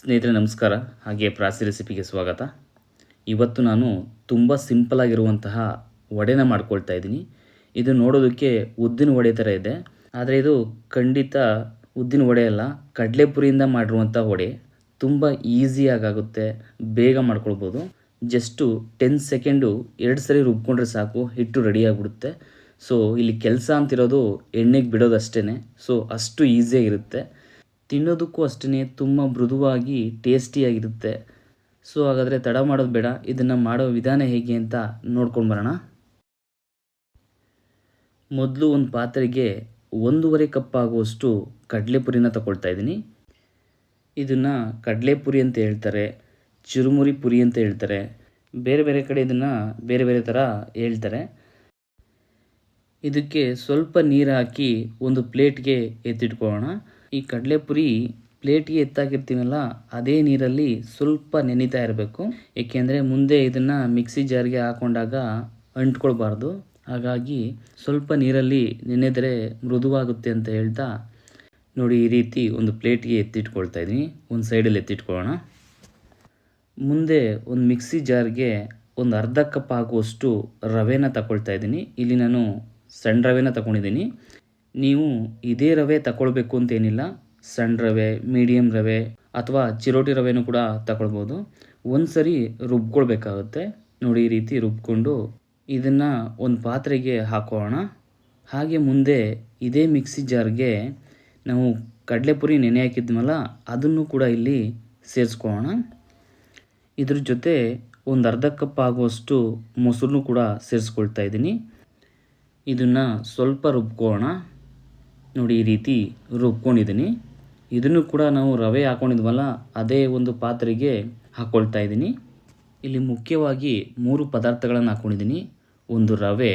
ಸ್ನೇಹಿತರೆ, ನಮಸ್ಕಾರ. ಹಾಗೆ ಪ್ರಾಸಿ ರೆಸಿಪಿಗೆ ಸ್ವಾಗತ. ಇವತ್ತು ನಾನು ತುಂಬ ಸಿಂಪಲ್ ಆಗಿರುವಂತಹ ವಡೆನ ಮಾಡ್ಕೊಳ್ತಾ ಇದ್ದೀನಿ. ಇದು ನೋಡೋದಕ್ಕೆ ಉದ್ದಿನ ವಡೆ ಥರ ಇದೆ. ಆದರೆ ಇದು ಖಂಡಿತ ಉದ್ದಿನ ವಡೆ ಅಲ್ಲ, ಕಡಲೆಪುರಿಯಿಂದ ಮಾಡಿರುವಂಥ ವಡೆ. ತುಂಬ ಈಸಿಯಾಗುತ್ತೆ ಬೇಗ ಮಾಡ್ಕೊಳ್ಬೋದು. ಜಸ್ಟು ಟೆನ್ ಸೆಕೆಂಡು, ಎರಡು ಸರಿ ರುಬ್ಕೊಂಡ್ರೆ ಸಾಕು, ಹಿಟ್ಟು ರೆಡಿ ಆಗಿಬಿಡುತ್ತೆ. ಸೊ, ಇಲ್ಲಿ ಕೆಲಸ ಅಂತಿರೋದು ಎಣ್ಣೆಗೆ ಬಿಡೋದಷ್ಟೇ ಸೊ, ಅಷ್ಟು ಈಸಿಯಾಗಿರುತ್ತೆ. ತಿನ್ನೋದಕ್ಕೂ ಅಷ್ಟೇ ತುಂಬ ಮೃದುವಾಗಿ ಟೇಸ್ಟಿಯಾಗಿರುತ್ತೆ. ಸೊ, ಹಾಗಾದರೆ ತಡ ಮಾಡೋದು ಬೇಡ. ಇದನ್ನು ಮಾಡೋ ವಿಧಾನ ಹೇಗೆ ಅಂತ ನೋಡ್ಕೊಂಡು ಬರೋಣ. ಮೊದಲು ಒಂದು ಪಾತ್ರೆಗೆ ಒಂದೂವರೆ ಕಪ್ ಆಗುವಷ್ಟು ಕಡಲೆಪುರಿನ ತಗೊಳ್ತಾ ಇದ್ದೀನಿ. ಇದನ್ನು ಕಡಲೆಪುರಿ ಅಂತ ಹೇಳ್ತಾರೆ, ಚುರುಮುರಿ ಪುರಿ ಅಂತ ಹೇಳ್ತಾರೆ, ಬೇರೆ ಬೇರೆ ಕಡೆ ಇದನ್ನು ಬೇರೆ ಬೇರೆ ಥರ ಹೇಳ್ತಾರೆ. ಇದಕ್ಕೆ ಸ್ವಲ್ಪ ನೀರು ಹಾಕಿ ಒಂದು ಪ್ಲೇಟ್ಗೆ ಎತ್ತಿಟ್ಕೊಳ್ಳೋಣ. ಈ ಕಡಲೆಪುರಿ ಪ್ಲೇಟಿಗೆ ಎತ್ತಾಕಿರ್ತೀವಲ್ಲ, ಅದೇ ನೀರಲ್ಲಿ ಸ್ವಲ್ಪ ನೆನೀತಾ ಇರಬೇಕು. ಏಕೆಂದರೆ ಮುಂದೆ ಇದನ್ನು ಮಿಕ್ಸಿ ಜಾರ್ಗೆ ಹಾಕೊಂಡಾಗ ಅಂಟ್ಕೊಳ್ಬಾರ್ದು. ಹಾಗಾಗಿ ಸ್ವಲ್ಪ ನೀರಲ್ಲಿ ನೆನೆದರೆ ಮೃದುವಾಗುತ್ತೆ ಅಂತ ಹೇಳ್ತಾ ನೋಡಿ ಈ ರೀತಿ ಒಂದು ಪ್ಲೇಟ್ಗೆ ಎತ್ತಿಟ್ಕೊಳ್ತಾ ಇದ್ದೀನಿ. ಒಂದು ಸೈಡಲ್ಲಿ ಎತ್ತಿಟ್ಕೊಳ್ಳೋಣ. ಮುಂದೆ ಒಂದು ಮಿಕ್ಸಿ ಜಾರ್ಗೆ ಒಂದು ಅರ್ಧ ಕಪ್ ಆಗುವಷ್ಟು ರವೆನ ತಗೊಳ್ತಾ ಇದ್ದೀನಿ. ಇಲ್ಲಿ ನಾನು ಸಣ್ಣ ರವೆನ ತಗೊಂಡಿದ್ದೀನಿ. ನೀವು ಇದೇ ರವೆ ತಗೊಳ್ಬೇಕು ಅಂತೇನಿಲ್ಲ, ಸಣ್ಣ ರವೆ ಮೀಡಿಯಮ್ ರವೆ ಅಥವಾ ಚಿರೋಟಿ ರವೆನೂ ಕೂಡ ತಗೊಳ್ಬೋದು ಒಂದು ಸರಿ ರುಬ್ಕೊಳ್ಬೇಕಾಗುತ್ತೆ. ನೋಡಿ, ಈ ರೀತಿ ರುಬ್ಕೊಂಡು ಇದನ್ನು ಒಂದು ಪಾತ್ರೆಗೆ ಹಾಕೋಣ. ಹಾಗೆ ಮುಂದೆ ಇದೇ ಮಿಕ್ಸಿ ಜಾರ್ಗೆ ನಾವು ಕಡಲೆಪುರಿ ನೆನೆ ಹಾಕಿದ್ಮಲ್ಲ ಅದನ್ನು ಕೂಡ ಇಲ್ಲಿ ಸೇರಿಸ್ಕೊಳ್ಳೋಣ. ಇದ್ರ ಜೊತೆ ಒಂದು ಅರ್ಧ ಕಪ್ ಆಗುವಷ್ಟು ಮೊಸರನ್ನು ಕೂಡ ಸೇರಿಸ್ಕೊಳ್ತಾ ಇದ್ದೀನಿ. ಇದನ್ನು ಸ್ವಲ್ಪ ರುಬ್ಕೊಳ್ಳೋಣ. ನೋಡಿ ಈ ರೀತಿ ರುಬ್ಕೊಂಡಿದ್ದೀನಿ. ಇದನ್ನು ಕೂಡ ನಾವು ರವೆ ಹಾಕ್ಕೊಂಡಿದ್ವಲ್ಲ ಅದೇ ಒಂದು ಪಾತ್ರೆಗೆ ಹಾಕ್ಕೊಳ್ತಾ ಇದ್ದೀನಿ. ಇಲ್ಲಿ ಮುಖ್ಯವಾಗಿ ಮೂರು ಪದಾರ್ಥಗಳನ್ನು ಹಾಕ್ಕೊಂಡಿದ್ದೀನಿ ಒಂದು ರವೆ,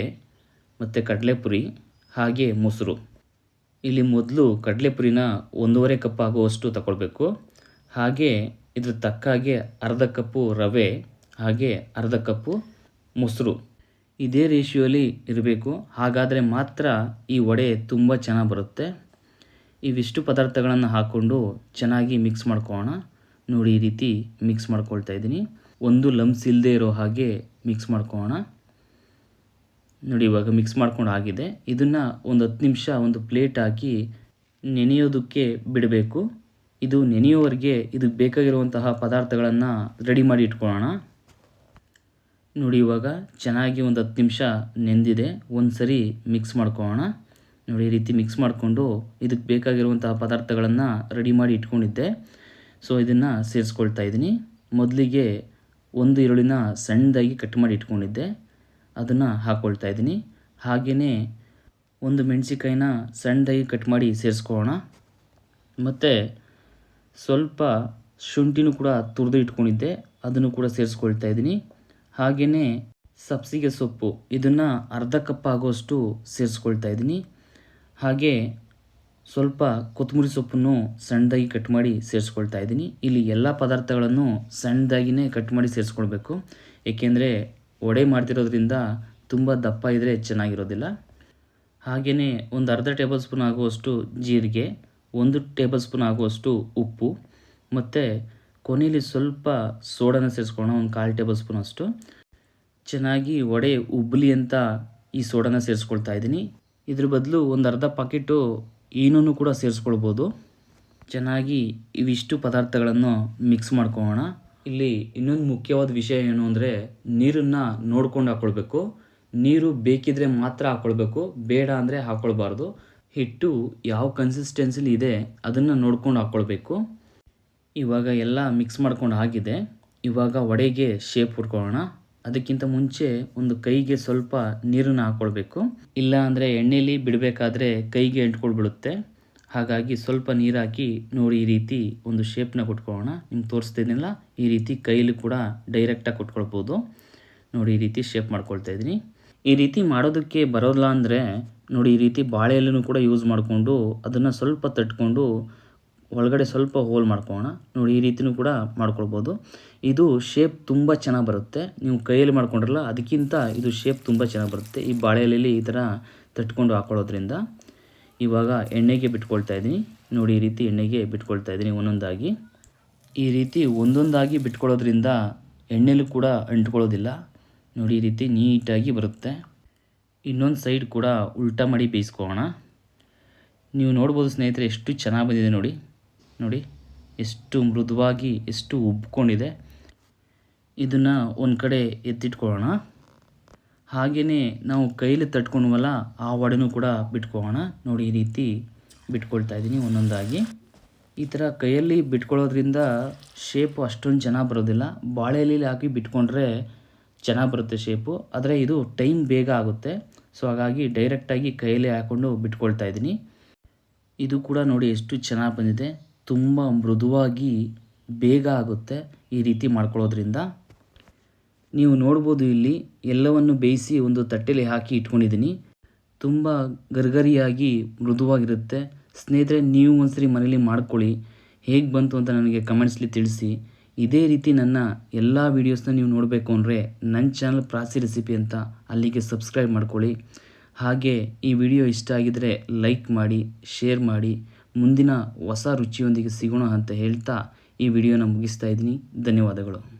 ಮತ್ತು ಕಡಲೆಪುರಿ, ಹಾಗೆ ಮೊಸರು. ಇಲ್ಲಿ ಮೊದಲು ಕಡಲೆಪುರಿನ ಒಂದೂವರೆ ಕಪ್ ಆಗುವಷ್ಟು ತಗೊಳ್ಬೇಕು ಹಾಗೆ ಇದ್ರ ತಕ್ಕ ಹಾಗೆ ಅರ್ಧ ಕಪ್ಪು ರವೆ, ಹಾಗೆ ಅರ್ಧ ಕಪ್ಪು ಮೊಸರು. ಇದೇ ರೇಷಿಯೋಲಿ ಇರಬೇಕು. ಹಾಗಾದರೆ ಮಾತ್ರ ಈ ವಡೆ ತುಂಬ ಚೆನ್ನಾಗಿ ಬರುತ್ತೆ. ಇವಿಷ್ಟು ಪದಾರ್ಥಗಳನ್ನು ಹಾಕ್ಕೊಂಡು ಚೆನ್ನಾಗಿ ಮಿಕ್ಸ್ ಮಾಡ್ಕೊಳ್ಳೋಣ ನೋಡಿ ಈ ರೀತಿ ಮಿಕ್ಸ್ ಮಾಡ್ಕೊಳ್ತಾ ಇದ್ದೀನಿ. ಒಂದು ಲಂಬ್ಸ್ ಇಲ್ಲದೆ ಇರೋ ಹಾಗೆ ಮಿಕ್ಸ್ ಮಾಡ್ಕೊಳ್ಳೋಣ ನೋಡಿ ಇವಾಗ ಮಿಕ್ಸ್ ಮಾಡ್ಕೊಂಡು ಆಗಿದೆ. ಇದನ್ನು ಒಂದು ಹತ್ತು ನಿಮಿಷ ಒಂದು ಪ್ಲೇಟ್ ಹಾಕಿ ನೆನೆಯೋದಕ್ಕೆ ಬಿಡಬೇಕು. ಇದು ನೆನೆಯೋವರೆಗೆ ಇದಕ್ಕೆ ಬೇಕಾಗಿರುವಂತಹ ಪದಾರ್ಥಗಳನ್ನು ರೆಡಿ ಮಾಡಿ ಇಟ್ಕೊಳ್ಳೋಣ. ನೋಡಿ ಇವಾಗ ಚೆನ್ನಾಗಿ ಒಂದು ಹತ್ತು ನಿಮಿಷ ನೆಂದಿದೆ. ಒಂದು ಸರಿ ಮಿಕ್ಸ್ ಮಾಡ್ಕೊಳ್ಳೋಣ. ನೋಡಿ ಈ ರೀತಿ ಮಿಕ್ಸ್ ಮಾಡಿಕೊಂಡು ಇದಕ್ಕೆ ಬೇಕಾಗಿರುವಂತಹ ಪದಾರ್ಥಗಳನ್ನು ರೆಡಿ ಮಾಡಿ ಇಟ್ಕೊಂಡಿದ್ದೆ. ಸೊ ಇದನ್ನು ಸೇರಿಸ್ಕೊಳ್ತಾ ಇದ್ದೀನಿ. ಮೊದಲಿಗೆ ಒಂದು ಈರುಳ್ಳಿನ ಸಣ್ಣದಾಗಿ ಕಟ್ ಮಾಡಿ ಇಟ್ಕೊಂಡಿದ್ದೆ. ಅದನ್ನು ಹಾಕ್ಕೊಳ್ತಾ ಇದ್ದೀನಿ. ಹಾಗೆಯೇ ಒಂದು ಮೆಣಸಿಕಾಯಿನ ಸಣ್ಣದಾಗಿ ಕಟ್ ಮಾಡಿ ಸೇರಿಸ್ಕೊಳ್ಳೋಣ. ಮತ್ತು ಸ್ವಲ್ಪ ಶುಂಠಿನೂ ಕೂಡ ತುರಿದು ಇಟ್ಕೊಂಡಿದ್ದೆ. ಅದನ್ನು ಕೂಡ ಸೇರಿಸ್ಕೊಳ್ತಾ ಇದ್ದೀನಿ. ಹಾಗೆಯೇ ಸಬ್ಸಿಗೆ ಸೊಪ್ಪು, ಇದನ್ನು ಅರ್ಧ ಕಪ್ ಆಗೋಷ್ಟು ಸೇರಿಸ್ಕೊಳ್ತಾ ಇದ್ದೀನಿ. ಹಾಗೆ ಸ್ವಲ್ಪ ಕೊತ್ತಂಬರಿ ಸೊಪ್ಪನ್ನು ಸಣ್ಣದಾಗಿ ಕಟ್ ಮಾಡಿ ಸೇರಿಸ್ಕೊಳ್ತಾ ಇದ್ದೀನಿ. ಇಲ್ಲಿ ಎಲ್ಲ ಪದಾರ್ಥಗಳನ್ನು ಸಣ್ಣದಾಗಿಯೇ ಕಟ್ ಮಾಡಿ ಸೇರಿಸ್ಕೊಳ್ಬೇಕು. ಏಕೆಂದರೆ ವಡೆ ಮಾಡ್ತಿರೋದ್ರಿಂದ ತುಂಬ ದಪ್ಪ ಇದ್ದರೆ ಚೆನ್ನಾಗಿರೋದಿಲ್ಲ. ಹಾಗೆಯೇ ಒಂದು ಅರ್ಧ ಟೇಬಲ್ ಸ್ಪೂನ್ ಆಗುವಷ್ಟು ಜೀರಿಗೆ, ಒಂದು ಟೇಬಲ್ ಸ್ಪೂನ್ ಆಗುವಷ್ಟು ಉಪ್ಪು, ಮತ್ತು ಕೊನೆಯಲ್ಲಿ ಸ್ವಲ್ಪ ಸೋಡಾನ ಸೇರಿಸ್ಕೊಳ್ಳೋಣ, ಒಂದು ಕಾಲು ಟೇಬಲ್ ಸ್ಪೂನ್ ಅಷ್ಟು. ಚೆನ್ನಾಗಿ ಒಡೆ ಉಬ್ಬಲಿ ಅಂತ ಈ ಸೋಡಾನ ಸೇರಿಸ್ಕೊಳ್ತಾ ಇದ್ದೀನಿ. ಇದ್ರ ಬದಲು ಒಂದು ಅರ್ಧ ಪಾಕೆಟು ಏನೂ ಕೂಡ ಸೇರಿಸ್ಕೊಳ್ಬೋದು. ಚೆನ್ನಾಗಿ ಇವಿಷ್ಟು ಪದಾರ್ಥಗಳನ್ನು ಮಿಕ್ಸ್ ಮಾಡ್ಕೊಳ್ಳೋಣ. ಇಲ್ಲಿ ಇನ್ನೊಂದು ಮುಖ್ಯವಾದ ವಿಷಯ ಏನು ಅಂದರೆ ನೀರನ್ನು ನೋಡ್ಕೊಂಡು ಹಾಕ್ಕೊಳ್ಬೇಕು ನೀರು ಬೇಕಿದ್ರೆ ಮಾತ್ರ ಹಾಕ್ಕೊಳ್ಬೇಕು ಬೇಡ ಅಂದರೆ ಹಾಕ್ಕೊಳ್ಬಾರ್ದು ಹಿಟ್ಟು ಯಾವ ಕನ್ಸಿಸ್ಟೆನ್ಸಿಲಿ ಇದೆ ಅದನ್ನು ನೋಡ್ಕೊಂಡು ಹಾಕ್ಕೊಳ್ಬೇಕು ಇವಾಗ ಎಲ್ಲ ಮಿಕ್ಸ್ ಮಾಡ್ಕೊಂಡು ಆಗಿದೆ. ಇವಾಗ ವಡೆಗೆ ಶೇಪ್ ಹುಡ್ಕೊಳ್ಳೋಣ ಅದಕ್ಕಿಂತ ಮುಂಚೆ ಒಂದು ಕೈಗೆ ಸ್ವಲ್ಪ ನೀರನ್ನು ಹಾಕ್ಕೊಳ್ಬೇಕು ಇಲ್ಲ ಅಂದರೆ ಎಣ್ಣೆಲಿ ಬಿಡಬೇಕಾದ್ರೆ ಕೈಗೆ ಅಂಟ್ಕೊಳ್ಬಿಡುತ್ತೆ ಹಾಗಾಗಿ ಸ್ವಲ್ಪ ನೀರು ಹಾಕಿ ನೋಡಿ ಈ ರೀತಿ ಒಂದು ಶೇಪ್ನ ಕೊಟ್ಕೊಳ್ಳೋಣ. ನಿಮ್ಗೆ ತೋರಿಸ್ತಿದ್ದೀನಲ್ಲ ಈ ರೀತಿ ಕೈಲಿ ಕೂಡ ಡೈರೆಕ್ಟಾಗಿ ಕೊಟ್ಕೊಳ್ಬೋದು. ನೋಡಿ ಈ ರೀತಿ ಶೇಪ್ ಮಾಡ್ಕೊಳ್ತಾ ಇದ್ದೀನಿ. ಈ ರೀತಿ ಮಾಡೋದಕ್ಕೆ ಬರೋಲ್ಲ ಅಂದರೆ ನೋಡಿ ಈ ರೀತಿ ಬಾಳೆ ಎಲೆನೂ ಕೂಡ ಯೂಸ್ ಮಾಡಿಕೊಂಡು ಅದನ್ನು ಸ್ವಲ್ಪ ತಟ್ಕೊಂಡು ಒಳಗಡೆ ಸ್ವಲ್ಪ ಹೋಲ್ ಮಾಡ್ಕೊಳ್ಳೋಣ. ನೋಡಿ, ಈ ರೀತಿನೂ ಕೂಡ ಮಾಡ್ಕೊಳ್ಬೋದು. ಇದು ಶೇಪ್ ತುಂಬ ಚೆನ್ನಾಗಿ ಬರುತ್ತೆ. ನೀವು ಕೈಯಲ್ಲಿ ಮಾಡ್ಕೊಂಡ್ರಲ್ಲ, ಅದಕ್ಕಿಂತ ಇದು ಶೇಪ್ ತುಂಬ ಚೆನ್ನಾಗಿ ಬರುತ್ತೆ. ಈ ಬಾಳೆ ಎಲೆಯಲ್ಲಿ ಈ ಥರ ತಟ್ಕೊಂಡು ಹಾಕೊಳ್ಳೋದ್ರಿಂದ. ಇವಾಗ ಎಣ್ಣೆಗೆ ಬಿಟ್ಕೊಳ್ತಾ ಇದ್ದೀನಿ ನೋಡಿ, ಈ ರೀತಿ ಎಣ್ಣೆಗೆ ಬಿಟ್ಕೊಳ್ತಾ ಇದ್ದೀನಿ ಒಂದೊಂದಾಗಿ. ಈ ರೀತಿ ಒಂದೊಂದಾಗಿ ಬಿಟ್ಕೊಳ್ಳೋದ್ರಿಂದ ಎಣ್ಣೆಲೂ ಕೂಡ ಅಂಟ್ಕೊಳ್ಳೋದಿಲ್ಲ. ನೋಡಿ, ಈ ರೀತಿ ನೀಟಾಗಿ ಬರುತ್ತೆ. ಇನ್ನೊಂದು ಸೈಡ್ ಕೂಡ ಉಲ್ಟಾ ಮಾಡಿ ಬೇಯಿಸ್ಕೊಳ್ಳೋಣ. ನೀವು ನೋಡ್ಬೋದು ಸ್ನೇಹಿತರೆ, ಎಷ್ಟು ಚೆನ್ನಾಗಿ ಬಂದಿದೆ ನೋಡಿ. ನೋಡಿ, ಎಷ್ಟು ಮೃದುವಾಗಿ, ಎಷ್ಟು ಉಬ್ಕೊಂಡಿದೆ. ಇದನ್ನು ಒಂದು ಕಡೆ ಎತ್ತಿಟ್ಕೊಳ್ಳೋಣ. ಹಾಗೆಯೇ ನಾವು ಕೈಲಿ ತಟ್ಕೊಳ್ವಲ್ಲ ಆ ವಡೆನೂ ಕೂಡ ಬಿಟ್ಕೊಳ್ಳೋಣ. ನೋಡಿ, ಈ ರೀತಿ ಬಿಟ್ಕೊಳ್ತಾ ಇದ್ದೀನಿ ಒಂದೊಂದಾಗಿ. ಈ ಥರ ಕೈಯಲ್ಲಿ ಬಿಟ್ಕೊಳ್ಳೋದ್ರಿಂದ ಶೇಪು ಅಷ್ಟೊಂದು ಚೆನ್ನಾಗಿ ಬರೋದಿಲ್ಲ. ಬಾಳೆ ಎಲೆಲಿ ಹಾಕಿ ಬಿಟ್ಕೊಂಡ್ರೆ ಚೆನ್ನಾಗಿ ಬರುತ್ತೆ ಶೇಪು ಆದರೆ ಇದು ಟೈಮ್ ಬೇಗ ಆಗುತ್ತೆ. ಸೊ ಹಾಗಾಗಿ ಡೈರೆಕ್ಟಾಗಿ ಕೈಯಲ್ಲೇ ಹಾಕ್ಕೊಂಡು ಬಿಟ್ಕೊಳ್ತಾ ಇದ್ದೀನಿ. ಇದು ಕೂಡ ನೋಡಿ ಎಷ್ಟು ಚೆನ್ನಾಗಿ ಬಂದಿದೆ. ತುಂಬ ಮೃದುವಾಗಿ ಬೇಗ ಆಗುತ್ತೆ ಈ ರೀತಿ ಮಾಡ್ಕೊಳ್ಳೋದ್ರಿಂದ. ನೀವು ನೋಡ್ಬೋದು ಇಲ್ಲಿ ಎಲ್ಲವನ್ನು ಬೇಯಿಸಿ ಒಂದು ತಟ್ಟೆಲಿ ಹಾಕಿ ಇಟ್ಕೊಂಡಿದ್ದೀನಿ. ತುಂಬ ಗರ್ಗರಿಯಾಗಿ ಮೃದುವಾಗಿರುತ್ತೆ. ಸ್ನೇಹಿತರೆ, ನೀವು ಒಂದ್ಸರಿ ಮನೇಲಿ ಮಾಡ್ಕೊಳ್ಳಿ. ಹೇಗೆ ಬಂತು ಅಂತ ನನಗೆ ಕಮೆಂಟ್ಸ್ಲಿ ತಿಳಿಸಿ. ಇದೇ ರೀತಿ ನನ್ನ ಎಲ್ಲ ವೀಡಿಯೋಸ್ನ ನೀವು ನೋಡಬೇಕು ಅಂದರೆ ನನ್ನ ಚಾನಲ್ ಪ್ರಾಸಿ ರೆಸಿಪಿ ಅಂತ ಅಲ್ಲಿಗೆ ಸಬ್ಸ್ಕ್ರೈಬ್ ಮಾಡ್ಕೊಳ್ಳಿ. ಹಾಗೆ ಈ ವಿಡಿಯೋ ಇಷ್ಟ ಆಗಿದರೆ ಲೈಕ್ ಮಾಡಿ, ಶೇರ್ ಮಾಡಿ. ಮುಂದಿನ ಹೊಸ ರುಚಿಯೊಂದಿಗೆ ಸಿಗೋಣ ಅಂತ ಹೇಳ್ತಾ ಈ ವಿಡಿಯೋನ ಮುಗಿಸ್ತಾ ಇದ್ದೀನಿ. ಧನ್ಯವಾದಗಳು.